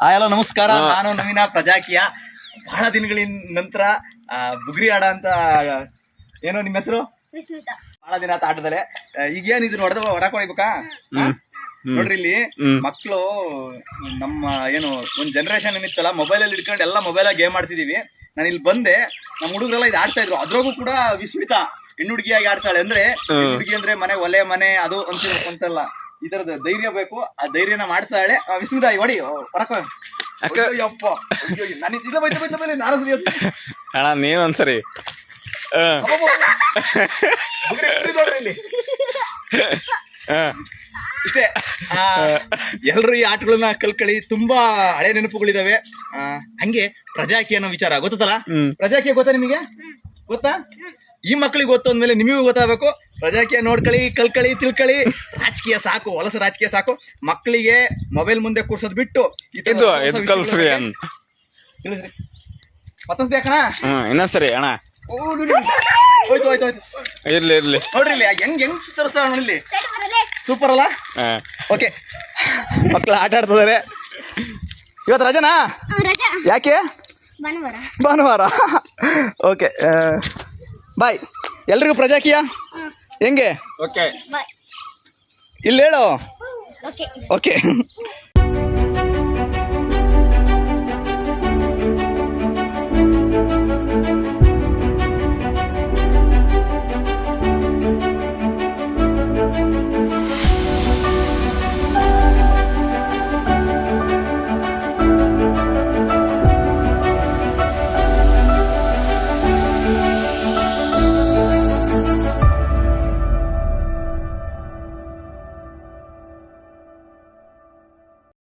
ಆ ಎಲ್ಲ ನಮಸ್ಕಾರ. ನಾನು ನವೀನ ಪ್ರಜಾಕಿಯ. ಬಹಳ ದಿನಗಳ ನಂತರ ಆ, ಬುಗುರಿ ಆಡ ಅಂತ ಏನೋ ನಿಮ್ಮ ಹೆಸರು? ವಿಸ್ಮಿತಾ. ಬಹಳ ದಿನ ಆತ ಆಟದಲ್ಲೇ. ಆ, ಈಗ ಏನ್ ಇದನ್ನ ಹೊಡೆದ ಹೊಡಕ್ ಹೊಡಿಬೇಕಾ ನೋಡ್ರಿ ಇಲ್ಲಿ ಮಕ್ಕಳು ನಮ್ಮ ಏನು ಒಂದ್ ಜನರೇಷನ್ ಏನಿತ್ತಲ್ಲ ಮೊಬೈಲ್ ಅಲ್ಲಿ ಇಟ್ಕೊಂಡು ಎಲ್ಲ ಮೊಬೈಲ್ ಗೇಮ್ ಆಡ್ತಿದೀವಿ. ನಾನು ಇಲ್ಲಿ ಬಂದೆ ನಮ್ಮ ಹುಡುಗರೆಲ್ಲ ಇದು ಆಡ್ತಾ ಇದ್ರು. ಅದ್ರಾಗೂ ಕೂಡ ವಿಸ್ಮಿತ ಹೆಣ್ಣು ಹುಡುಗಿಯಾಗಿ ಆಡ್ತಾಳೆ. ಅಂದ್ರೆ ಹುಡುಗಿ ಅಂದ್ರೆ ಮನೆ ಒಲೆ ಮನೆ ಅದು ಅಂತ ಅಂತಲ್ಲ. ಈ ತರದ ಧೈರ್ಯ ಬೇಕು ಆ ಧೈರ್ಯನ ಮಾಡ್ತಾಳೆ ಆ, ವಿಸ್ಮಿತ ಹೊಡಿ. ಹೊರಕ ಅಯ್ಯಪ್ಪ ನಾನು ಇಲ್ಲ ಬೈತ ಬೈತ ಬೈತ ನಾನು ಸರಿ ಅಣ್ಣ ನೀವೊಂದ್ಸರಿ ಇಷ್ಟೇ ಆ, ಎಲ್ರು ಈ ಆಟಗಳನ್ನ ಕಲ್ಕಳಿ ತುಂಬಾ ಹಳೆ ನೆನಪುಗಳಿದಾವೆ. ಆ, ಹಂಗೆ ಪ್ರಜಾಕಿ ಅನ್ನೋ ವಿಚಾರ ಗೊತ್ತಲ್ಲ. ಪ್ರಜಾಕಿ ಗೊತ್ತಾ ನಿಮಗೆ? ಗೊತ್ತಾ? ಈ ಮಕ್ಕಳಿಗೆ ಗೊತ್ತು ಅಂದ್ಮೇಲೆ ನಿಮಗೂ ಗೊತ್ತಾಗಬೇಕು. ಪ್ರಜಾಕೀಯ ನೋಡ್ಕೊಳ್ಳಿ ಕಲ್ಕಳಿ ತಿಳ್ಕಳಿ. ರಾಜಕೀಯ ಸಾಕು ಹೊಲಸ ರಾಜಕೀಯ ಸಾಕು. ಮಕ್ಕಳಿಗೆ ಮೊಬೈಲ್ ಮುಂದೆ ಕೂರ್ಸೋದ್ ಬಿಟ್ಟು ಇದು ಇದು ಕಲ್ಸ್ರಿ ಅನ್ ತಿಳಿಸ್ರಿ ಮತ್ತೊಂದ್ಸತಿ ಯಾಕಣ ಹ್ಮ್ ಇನ್ನೊಂದ್ಸರಿ ಅಣ್ಣ. ಹೋಯ್ತು ಹೋಯ್ತು ಹೋಯ್ತು. ಇರ್ಲಿ ಇರ್ಲಿ. ನೋಡ್ರಿ ಇಲ್ಲಿ ಹೆಂಗ್ ಹೆಂಗ್ ತೋರಿಸ್ತಾಳ ನೋಡಿ ಇಲ್ಲಿ. ಸೂಪರ್ ಅಲ್ಲ? ಆ, ಓಕೆ ಮಕ್ಕಳು ಆಟ ಆಡ್ತಿದ್ದಾರೆ. ಇವತ್ತು ರಜನಾ? ರಜಾ. ಯಾಕೆ? ಭಾನುವಾರ. ಭಾನುವಾರ. ಓಕೆ ಬಾಯ್ ಎಲ್ರಿಗೂ ಪ್ರಜಾಕೀಯ. ಹೆಂಗೆ? ಓಕೆ ಇಲ್ಲಿ ಹೇಳು. Okay okay